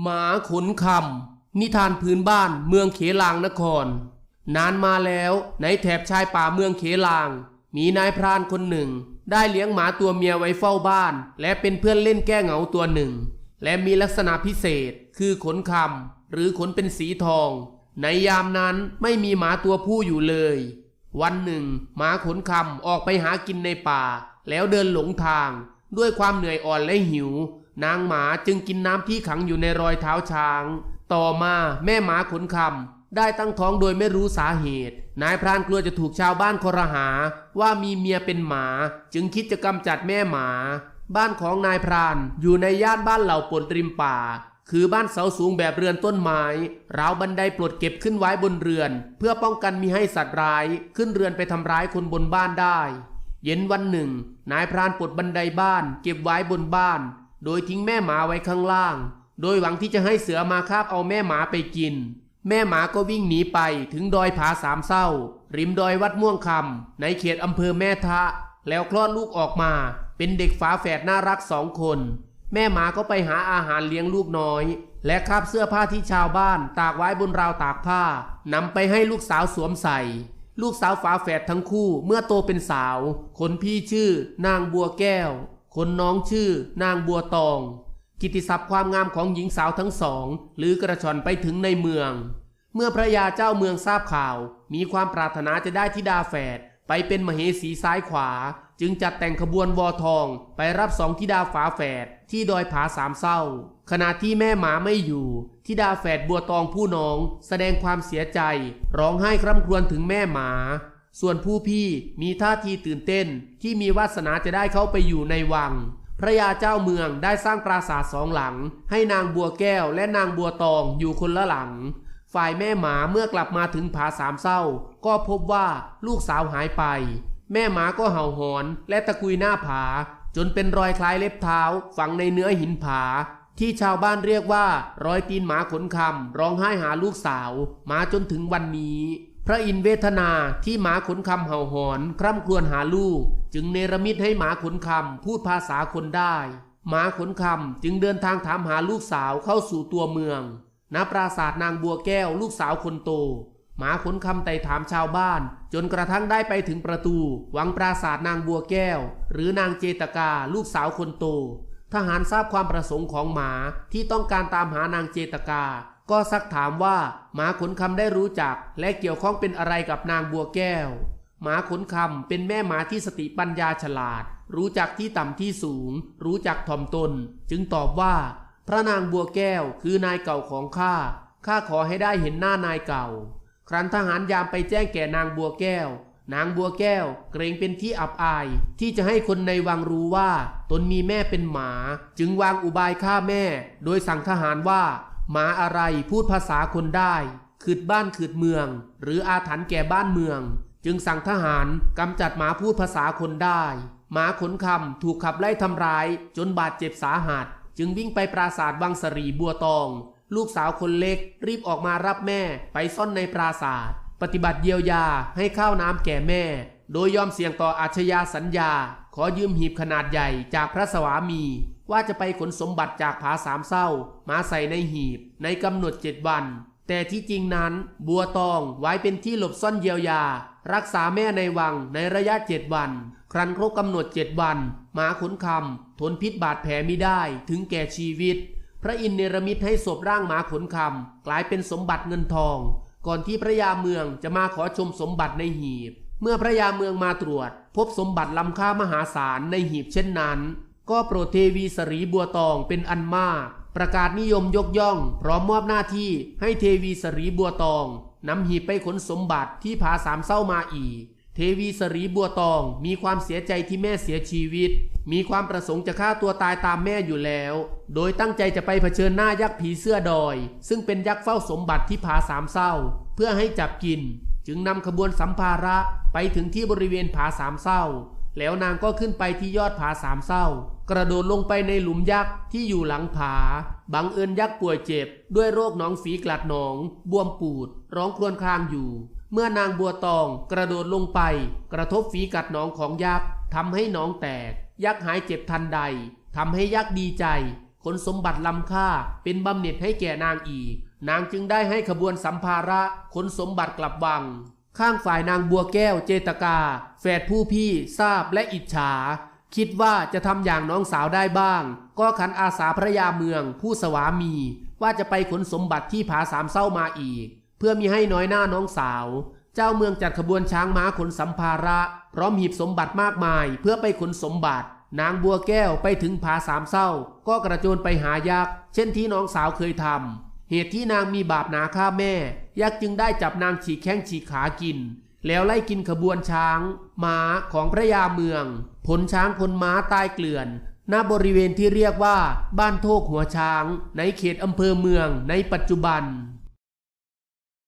หมาขนคำนิทานพื้นบ้านเมืองเขลางนคร นานมาแล้วในแถบชายป่าเมืองเขลาง มีนายพรานคนหนึ่ง ได้เลี้ยงหมาตัวเมียไว้เฝ้าบ้าน และเป็นเพื่อนเล่นแก้เหงาตัวหนึ่ง และมีลักษณะพิเศษ คือขนคำหรือขนเป็นสีทอง ในยามนั้นไม่มีหมาตัวผู้อยู่เลย วันหนึ่ง หมาขนคำออกไปหากินในป่า แล้วเดินหลงทาง ด้วยความเหนื่อยอ่อนและหิว นางหมาจึงกินน้ำที่ขังอยู่ในรอยเท้าช้าง ต่อมาแม่หมาขนคำได้ตั้งท้องโดยไม่รู้สาเหตุ นายพรานกลัวจะถูกชาวบ้านคอรหา ว่ามีเมียเป็นหมา จึงคิดจะกำจัดแม่หมา บ้านของนายพรานอยู่ในย่านบ้านเหล่าปนริมป่า คือบ้านเสาสูงแบบเรือนต้นไม้ราวบันไดปลดเก็บขึ้นไว้บนเรือน เพื่อป้องกันมีให้สัตว์ร้าย ขึ้นเรือนไปทำร้ายคนบนบ้านได้ เย็นวันหนึ่ง นายพรานปลดบันไดบ้าน เก็บไว้บนบ้าน โดยทิ้งแม่หมาไว้ข้างล่าง โดยหวังที่จะให้เสือมาคาบเอาแม่หมาไปกิน แม่หมาก็วิ่งหนีไปถึงดอยผาสามเศร้า ริมดอยวัดม่วงคำในเขตอำเภอแม่ทะ แล้วคลอดลูกออกมา เป็นเด็กฝาแฝดน่ารักสองคน แม่หมาก็ไปหาอาหารเลี้ยงลูกน้อย และคาบเสื้อผ้าที่ชาวบ้าน ตากไว้บนราวตากผ้านำไปให้ลูกสาวสวมใส่ลูกสาวฝาแฝดทั้งคู่เมื่อโตเป็นสาว คนพี่ชื่อนางบัวแก้ว คนน้องชื่อนางบัวตอง กิติศัพท์ความงามของหญิงสาวทั้งสอง หรือกระชอนไปถึงในเมือง เมื่อพระยาเจ้าเมืองทราบข่าว มีความปรารถนาจะได้ธิดาแฝดไปเป็นมเหสีซ้ายขวา จึงจัดแต่งขบวนวอทองไปรับสองธิดาฝาแฝดที่ดอยผาสามเศร้า ขณะที่แม่หมาไม่อยู่ธิดาแฝดบัวตองผู้น้อง แสดงความเสียใจ ร้องไห้คร่ำครวญถึงแม่หมา ส่วนผู้พี่มีท่าทีตื่นเต้นที่มีวาสนาจะได้เข้าไปอยู่ในวัง พระยาเจ้าเมืองได้สร้างปราสาทสองหลัง ให้นางบัวแก้วและนางบัวตองอยู่คนละหลัง ฝ่ายแม่หมาเมื่อกลับมาถึงผาสามเศร้า ก็พบว่าลูกสาวหายไป แม่หมาก็เห่าหอนและตะกุยหน้าผา จนเป็นรอยคล้ายเล็บเท้า ฝังในเนื้อหินผาที่ชาวบ้านเรียกว่า รอยตีนหมาขนคำร้องไห้หาลูกสาว มาจนถึงวันนี้ พระอินเวทนาที่หมาขนคำเห่าหอน คร่ำครวญหาลูก จึงเนรมิตให้หมาขนคำพูดภาษาคนได้ หมาขนคำจึงเดินทางถามหาลูกสาวเข้าสู่ตัวเมืองณปราสาทนางบัวแก้วลูกสาวคนโต หมาขนคำไต่ถามชาวบ้าน จนกระทั่งได้ไปถึงประตูหวังปราสาทนางบัวแก้ว หรือนางเจตกาลูกสาวคนโต ทหารทราบความประสงค์ของหมาที่ต้องการตามหานางเจตกา ก็ซักถามว่าหมาขนคำได้รู้จัก และเกี่ยวข้องเป็นอะไรกับนางบัวแก้ว หมาขนคำเป็นแม่หมาที่สติปัญญาฉลาด รู้จักที่ต่ำที่สูง รู้จักถ่อมตน จึงตอบว่า พระนางบัวแก้วคือนายเก่าของข้าข้าขอให้ได้เห็นหน้านายเก่า ครั้นทหารยามไปแจ้งแก่นางบัวแก้ว นางบัวแก้ว เกรงเป็นที่อับอาย ที่จะให้คนในวังรู้ว่า ตนมีแม่เป็นหมา จึงวางอุบายฆ่าแม่ โดยสั่งทหารว่า หมาอะไรพูดภาษาคนได้ขืดบ้านขืดเมือง หรืออาถรรพ์แก่บ้านเมือง จึงสั่งทหารกำจัดหมาพูดภาษาคนได้ หมาขนคำถูกขับไล่ทำร้าย จนบาดเจ็บสาหัส จึงวิ่งไปปราสาทวังสรีบัวตอง ลูกสาวคนเล็ก รีบออกมารับแม่ไปซ่อนในปราสาท ปฏิบัติเยียวยาให้ข้าวน้ำแก่แม่ โดยยอมเสี่ยงต่ออาชญาสัญญา ขอยืมหีบขนาดใหญ่จากพระสวามี ว่าจะไปขนสมบัติจากผาสามเศร้า มาใส่ในหีบ ในกำหนดเจ็ดวัน แต่ที่จริงนั้นบัวตองไว้เป็นที่หลบซ่อนเยียวยา รักษาแม่ในวังในระยะเจ็ดวัน ครั้นครบกำหนดเจ็ดวันหมาขนคำทนพิษบาดแผลไม่ได้ถึงแก่ชีวิต พระอินทร์เนรมิตให้ศพร่างหมาขนคำกลายเป็นสมบัติเงินทอง ก่อนที่พระยาเมืองจะมาขอชมสมบัติในหีบ เมื่อพระยาเมืองมาตรวจ พบสมบัติล้ำค่ามหาศาลในหีบเช่นนั้น ก็โปรดเทวีสรีบัวตองเป็นอันมาก ประกาศนิยมยกย่อง พร้อมมอบหน้าที่ให้เทวีสรีบัวตองนำหีบไปขนสมบัติที่ผาสามเศร้ามาอีก เทวีสรีบัวตองมีความเสียใจที่แม่เสียชีวิต มีความประสงค์จะฆ่าตัวตายตามแม่อยู่แล้ว โดยตั้งใจจะไปเผชิญหน้ายักษ์ผีเสื้อดอย ซึ่งเป็นยักษ์เฝ้าสมบัติที่ผาสามเศร้า เพื่อให้จับกิน จึงนำขบวนสัมภาระไปถึงที่บริเวณผาสามเศร้า แล้วนางก็ขึ้นไปที่ยอดผาสามเศร้า กระโดดลงไปในหลุมยักษ์ที่อยู่หลังผา บังเอิญยักษ์ป่วยเจ็บ ด้วยโรคหนองฝีกลัดหนอง บวมปูด ร้องครวญครางอยู่ เมื่อนางบัวตองกระโดดลงไป กระทบฝีกัดหนองของยักษ์ทำให้หนองแตก ยักษ์หายเจ็บทันใดทำให้ยักษ์ดีใจ ขนสมบัติล้ำค่าเป็นบำเหน็จให้แก่นางอีก นางจึงได้ให้ขบวนสัมภาระขนสมบัติกลับวัง ข้างฝ่ายนางบัวแก้วเจตกา แฝดผู้พี่ทราบและอิจฉา คิดว่าจะทำอย่างน้องสาวได้บ้าง ก็ขันอาสาพระยาเมือง ผู้สวามี ว่าจะไปขนสมบัติที่ผาสามเศร้ามาอีก เพื่อมีให้น้อยหน้าน้องสาว เจ้าเมืองจัดขบวนช้างม้าขนสัมภาระ พร้อมหีบสมบัติมากมาย เพื่อไปขนสมบัติ นางบัวแก้วไปถึงผาสามเศร้า ก็กระโจนไปหายักษ์เช่นที่น้องสาวเคยทำ เหตุที่นางมีบาปหนาฆ่าแม่ ยักษ์จึงได้จับนางฉีกแข้งฉีกขากิน แล้วไล่กินขบวนช้าง ม้าของพระยาเมือง ผลช้างผลม้าตายเกลื่อนณบริเวณที่เรียกว่าบ้านโทกหัวช้าง ในเขตอำเภอเมืองในปัจจุบัน